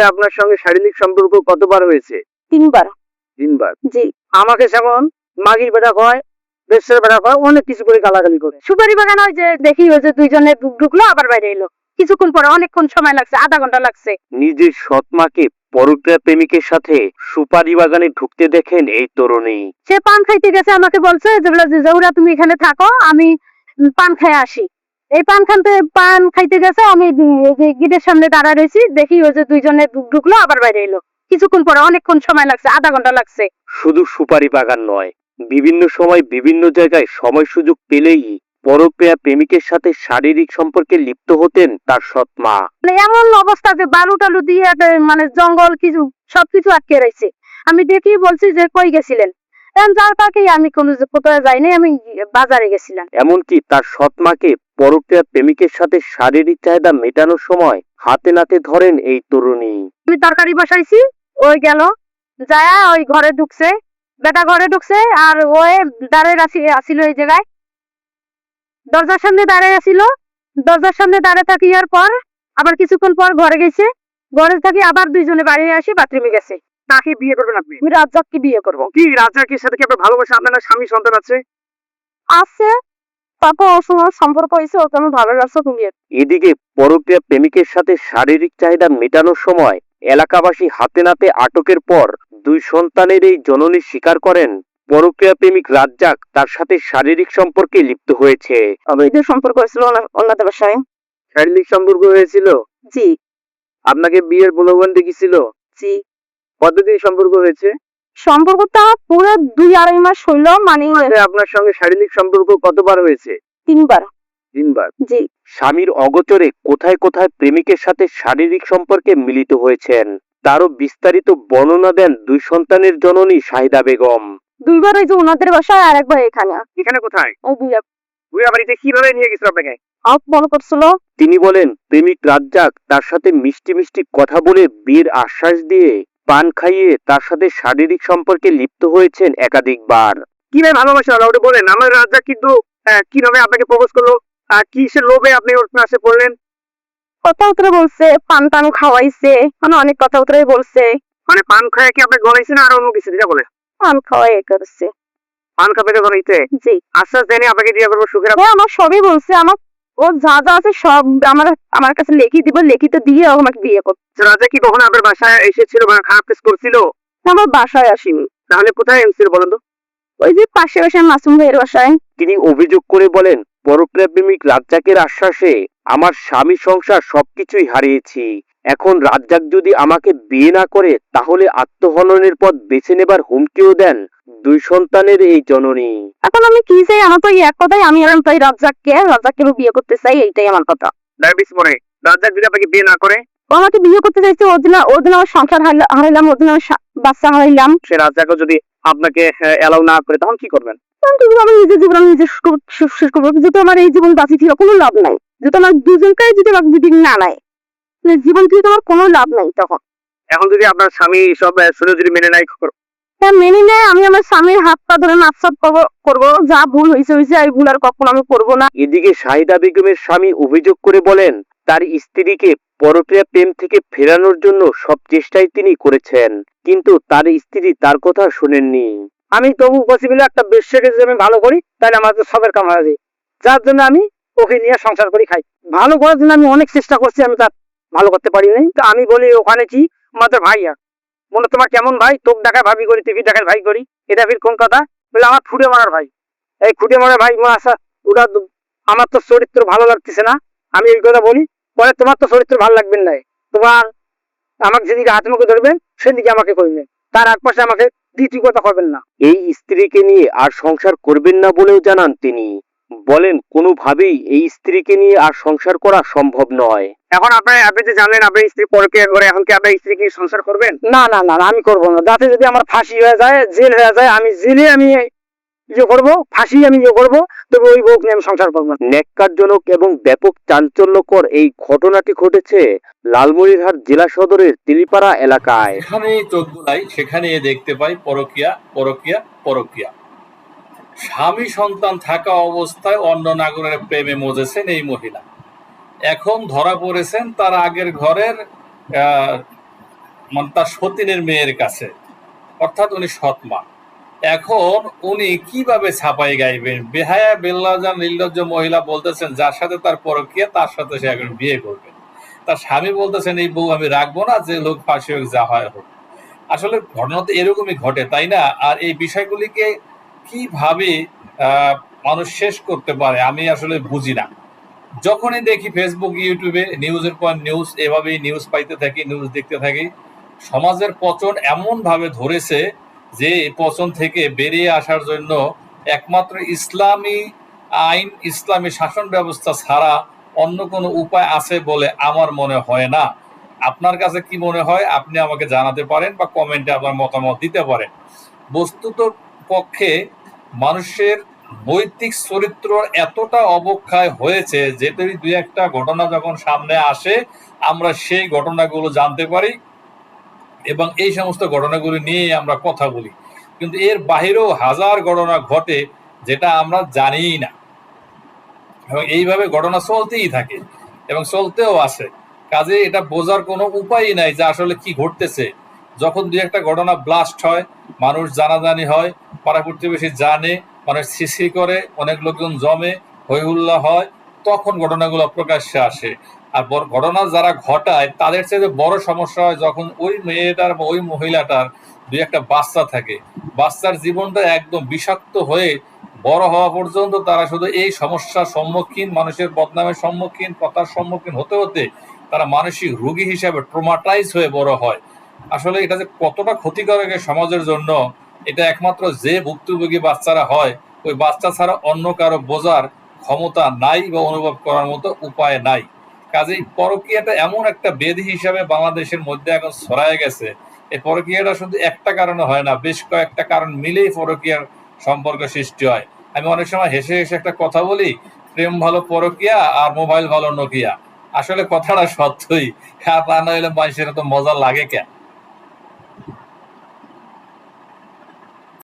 সাথে আপনার সঙ্গে শারীরিক সম্পর্ক কতবার হয়েছে? তিনবার। তিনবার? জি। আমাকে যেমন মাগির বেটা কয় বেশের বেটা কয় অনেক কিছু করে গালাগালি করে। সুপারি বাগান হয় যে দেখি ওই যে দুইজনে ঢুক- ঢুকলো আবার বাইরে এলো। কিছুক্ষণ পরে অনেকক্ষণ সময় লাগছে আধা ঘণ্টা লাগছে। নিজের সৎমাকে পরক্রিয়া প্রেমিকের সাথে সুপারি বাগানে ঢুকতে দেখেন এই তরুণী। সে পান খাইতে গেছে আমাকে বলছে যে বলে যে জহুরা তুমি এখানে থাকো আমি পান খাই আসি। এই পান খানতে পান খাইতে গেছে আমি গেটের সামনে দাঁড়া রয়েছি দেখি ওই যে দুইজনে ঢুকলো আবার বাইরে এলো। কিছুক্ষণ পরে অনেকক্ষণ সময় লাগছে আধা ঘণ্টা লাগছে। শুধু সুপারি বাগান নয় বিভিন্ন সময় বিভিন্ন জায়গায় সময় সুযোগ পেলেই পরক্রিয়া প্রেমিকের সাথে শারীরিক সম্পর্কে লিপ্ত হতেন তার সৎমা মানে এমন অবস্থা যে বালু টালু দিয়ে মানে জঙ্গল কিছু সবকিছু আটকে রয়েছে। আমি দেখি বলছি যে কই গেছিলেন? এখন যার পাকেই আমি কোনো যে কোথাও যাইনি আমি বাজারে গেছিলাম। এমনকি তার সৎমাকে পরক্রিয়া প্রেমিকের সাথে শারীরিক চাহিদা মেটানোর সময় হাতে নাতে ধরেন এই তরুণী। আমি তরকারি বসাইছি ওই গেল যায়া ওই ঘরে ঢুকছে বেটা ঘরে ঢুকছে আর ওই দাঁড়িয়ে আসি- আসিল এই জায়গায়। দরজার সামনে দাঁড়িয়ে আসিল দরজার সামনে দাঁড়িয়ে থাকিয়ার পর আবার কিছুক্ষণ পর ঘরে গেছে ঘরে থাকি আবার দুইজনে বাড়ি আসি বাথরুমে গেছে। তাকে বিয়ে করবেন আপনি? আমি রাজ্জাককে বিয়ে করব। কি রাজাকের সাথে কি আপনার ভালোবাসা? আপনার না স্বামী সন্তান আছে? আছে। তারপর ওর সঙ্গে সম্পর্ক হয়েছে ওকে আমি ভালো লাগছে তুমি এদিকে পরক্রিয়া প্রেমিকের সাথে শারীরিক চাহিদা মেটানোর সময় এলাকাবাসী হাতে নাতে আটকের পর দুই সন্তানের এই জননী স্বীকার করেন পরক্রিয়া প্রেমিক রাজ্জাক তার সাথে শারীরিক সম্পর্কে লিপ্ত হয়েছে। অবৈধ সম্পর্ক হয়েছিল ওনাদের বাসায়। শারীরিক সম্পর্ক হয়েছিল? জি। আপনাকে বিয়ের প্রলোভন দেখিছিল? জি। কতদিন সম্পর্ক হয়েছে? সম্পর্কটা পুরো দুই আড়াই মাস হইল মানে আপনার সঙ্গে শারীরিক সম্পর্ক কতবার হয়েছে? তিনবার। তিনবার? জি। স্বামীর অগোচরে কোথায় কোথায় প্রেমিকের সাথে শারীরিক সম্পর্কে মিলিত হয়েছেন? তারও বিস্তারিত বর্ণনা দেন দুই সন্তানের জননী শাহিদা বেগম। দুইবার হয়েছে ওনাদের বাসায় আর একবার এখানে। এখানে কোথায়? ওই দুই বুয়া বাড়িতে কীভাবে নিয়ে গেছিল আপনাকে? আপ মনে করছিল। তিনি বলেন প্রেমিক রাজ্জাক তার সাথে মিষ্টি মিষ্টি কথা বলে বিয়ের আশ্বাস দিয়ে পান খাইয়ে তার সাথে শারীরিক সম্পর্কে লিপ্ত হয়েছেন একাধিকবার। কীভাবে ভালোবাসা হলো ওটা বলেন আমার রাজ্জাক কিন্তু কীভাবে আপনাকে প্রপোজ করল? আর কিসের লোভে আপনি ওর পাশে পড়লেন? কথা উতরে বলছে পান টান খাওয়াইছে। মানে অনেক কথা উতরে বলছে। মানে পান খায় কি আপনি গলাইছেন আর অন্য কিছু? যেটা বলে। পান খাওয়াই করছে। পান খাবে গলাইতে? জি। আশ্বাস দেয়নি আপনাকে করব সুখের হ্যাঁ আমার সবই বলছে আমার ও যা যা আছে সব আমার আমার কাছে লেখি দিব লিখিত দিয়ে ও আমাকে বিয়ে করছে রাজা কি কখনো আপনার বাসায় এসেছিল বা খারাপ কাজ করছিল? আমার বাসায় আসিনি। তাহলে কোথায় এসেছিল বলুন তো ওই যে পাশে বাসায় মাসুম ভাইয়ের বাসায়। তিনি অভিযোগ করে বলেন পরক্রিয়া প্রেমিক রাজ্জাকের আশ্বাসে আমার স্বামী সংসার সবকিছুই হারিয়েছি। এখন রাজ্জাক যদি আমাকে বিয়ে না করে তাহলে আত্মহননের পথ বেছে নেবার হুমকিও দেন দুই সন্তানের এই জননী। এখন আমি কি চাই? আমার তো এই এক কথাই আমি আর তাই রাজ্জাককে রাজ্জাককে আমি বিয়ে করতে চাই এইটাই আমার কথা। ডায়াবেটিস পরে রাজ্জাক যদি আপনাকে বিয়ে না করে? ও আমাকে বিয়ে করতে চাইছে ওর দিন ওর দিন আমার সংসার হারাইলা- হারাইলাম ওর দিন আমার বাচ্চা হারাইলাম সে রাজ্জাকও যদি আপনাকে অ্যালাউ না করে তখন কি করবেন? কিন্তু আমি নিজের জীবন আমি নিজে শেষ করব- যেহেতু আমার এই জীবন বাঁচি ছিল কোনো লাভ নাই। যেহেতু আমার দুজনকে যদি আমাকে যদি না নেয় জীবন থেকে তোমার কোনো লাভ নাই তখন। এখন যদি আপনার স্বামী সব শুনে যদি মেনে নাই তা মেনে নেয় আমি আমার স্বামীর হাত পা ধরে নাফসাত করব যা ভুল হয়েছে হয়েছে এই ভুল আর কখনো আমি করব না। এদিকে শাহিদা বেগমের স্বামী অভিযোগ করে বলেন তার স্ত্রীকে পরক্রিয়া প্রেম থেকে ফেরানোর জন্য সব চেষ্টাই তিনি করেছেন। কিন্তু তার স্ত্রী তার কথা শোনেননি। আমি তবু পসিবল একটা বেশ্যাকে যদি আমি ভালো করি, তাহলে আমার তো সবের কাম হয়ে যার জন্য আমি ওকে নিয়ে সংসার করি, খাই। ভালো করার জন্য আমি অনেক চেষ্টা করছি, আমি তার ভালো করতে পারি নাই। তো আমি বলি, ওখানে কি? আমাদের ভাইয়া। বলে, তোমার কেমন ভাই? তোক দেখায় ভাবি করি টিভি দেখায় ভাই করি। এটা ফির কোন কথা? বলে, আমার ফুটে মারার ভাই। এই খুঁটে মারার ভাই আসা, ওটা আমার তো চরিত্র ভালো লাগতেছে না। আমি এই কথা বলি, পরে তোমার তো চরিত্র ভালো লাগবে না। তোমার আমাকে যেদিকে হাত মুখে ধরবেন সেদিকে আমাকে করবেন। তার এক পাশে আমাকে দ্বিতীয় কথা করবেন না। এই স্ত্রীকে নিয়ে আর সংসার করবেন না বলেও জানান তিনি। বলেন কোনোভাবেই এই স্ত্রীকে নিয়ে আর সংসার করা সম্ভব নয়। এখন আপনি আপনি যে জানলেন আপনার স্ত্রী পরকে করে এখন কি আপনার স্ত্রী কি সংসার করবেন? না না না আমি করব না। যাতে যদি আমার ফাঁসি হয়ে যায় জেল হয়ে যায় আমি জেলে আমি ইয়ে করব ফাঁসি আমি ইয়ে করব তবে ওই বউকে নিয়ে আমি সংসার করব ন্যাক্কারজনক এবং ব্যাপক চাঞ্চল্যকর এই ঘটনাটি ঘটেছে লালমনিরহাট জেলা সদরের তিলিপাড়া এলাকায়। এখানে চোখ বুলাই সেখানে দেখতে পাই পরকিয়া পরকিয়া পরকিয়া। স্বামী সন্তান থাকা অবস্থায় অন্য নাগরের প্রেমে মজেছেন এই মহিলা। এখন ধরা পড়েছেন তার আগের ঘরের আহ, মানে তার সতীনের মেয়ের কাছে। অর্থাৎ উনি সৎমা এখন উনি কীভাবে ছাপাই গাইবেন? বেহায়া বেল্লাজান নির্লজ্জ মহিলা বলতেছেন, যার সাথে তার পরকিয়া তার সাথে সে এখন বিয়ে করবেন তার স্বামী বলতেছেন, এই বউ আমি রাখব না, যে লোক ফাঁসি হোক, যা হয় হোক। আসলে ঘটনা তো এরকমই ঘটে, তাই না? আর এই বিষয়গুলিকে কীভাবে মানুষ শেষ করতে পারে, আমি আসলে বুঝি না। যখনই দেখি ফেসবুক ইউটিউবে নিউজের পর নিউজ এভাবেই নিউজ পাইতে থাকি নিউজ দেখতে থাকি, সমাজের পচন এমন ভাবে ধরেছে যে পচন থেকে বেরিয়ে আসার জন্য একমাত্র ইসলামী আইন, ইসলামী শাসন ব্যবস্থা ছাড়া অন্য কোনো উপায় আছে বলে আমার মনে হয় না। আপনার কাছে কি মনে হয়? আপনি আমাকে জানাতে পারেন বা কমেন্টে আপনার মতামত দিতে পারেন। বস্তুত পক্ষে মানুষের নৈতিক চরিত্র এতটা অবক্ষয় হয়েছে যে যদি দুই একটা ঘটনা যখন সামনে আসে, আমরা সেই ঘটনাগুলো জানতে পারি। এবং এই সমস্ত ঘটনাগুলি নিয়ে আমরা কথা বলি। কিন্তু এর বাহিরেও হাজার ঘটনা ঘটে যেটা আমরা জানিই না। এবং এইভাবে ঘটনা চলতেই থাকে এবং চলতেও আছে। কাজে এটা বোঝার কোনো উপায়ই নাই যে আসলে কি ঘটতেছে। যখন দুই একটা ঘটনা ব্লাস্ট হয়, মানুষ জানাজানি হয়, পাড়া প্রতিবেশী জানে, মানুষ সিসি করে, অনেক লোকজন জমে হইহুল্লা হয়, তখন ঘটনাগুলো প্রকাশ্যে আসে। আর ঘটনা যারা ঘটায়, তাদের চেয়ে বড় সমস্যা হয় যখন ওই মেয়েটার বা ওই মহিলাটার দুই একটা বাচ্চা থাকে। বাচ্চার জীবনটা একদম বিষাক্ত হয়ে বড় হওয়া পর্যন্ত তারা শুধু এই সমস্যার সম্মুখীন, মানুষের বদনামের সম্মুখীন, কথার সম্মুখীন হতে হতে তারা মানসিক রোগী হিসাবে ট্রমাটাইজ হয়ে বড় হয়। আসলে এটা যে কতটা ক্ষতিকারক সমাজের জন্য, এটা একমাত্র যে ভুক্তভোগী বাচ্চারা হয়, ওই বাচ্চা ছাড়া অন্য কারও বোঝার ক্ষমতা নাই বা অনুভব করার মতো উপায় নাই। কাজেই পরকীয়াটা এমন একটা বেদি হিসাবে বাংলাদেশের মধ্যে এখন ছড়ায় গেছে। এই পরকীয়াটা শুধু একটা কারণে হয় না, বেশ কয়েকটা কারণ মিলেই পরকীয়ার সম্পর্ক সৃষ্টি হয়। আমি অনেক সময় হেসে হেসে একটা কথা বলি, প্রেম ভালো পরকীয়া আর মোবাইল ভালো নোকিয়া। আসলে কথাটা সত্যই তা না হলে মানুষের তো মজা লাগে কেন?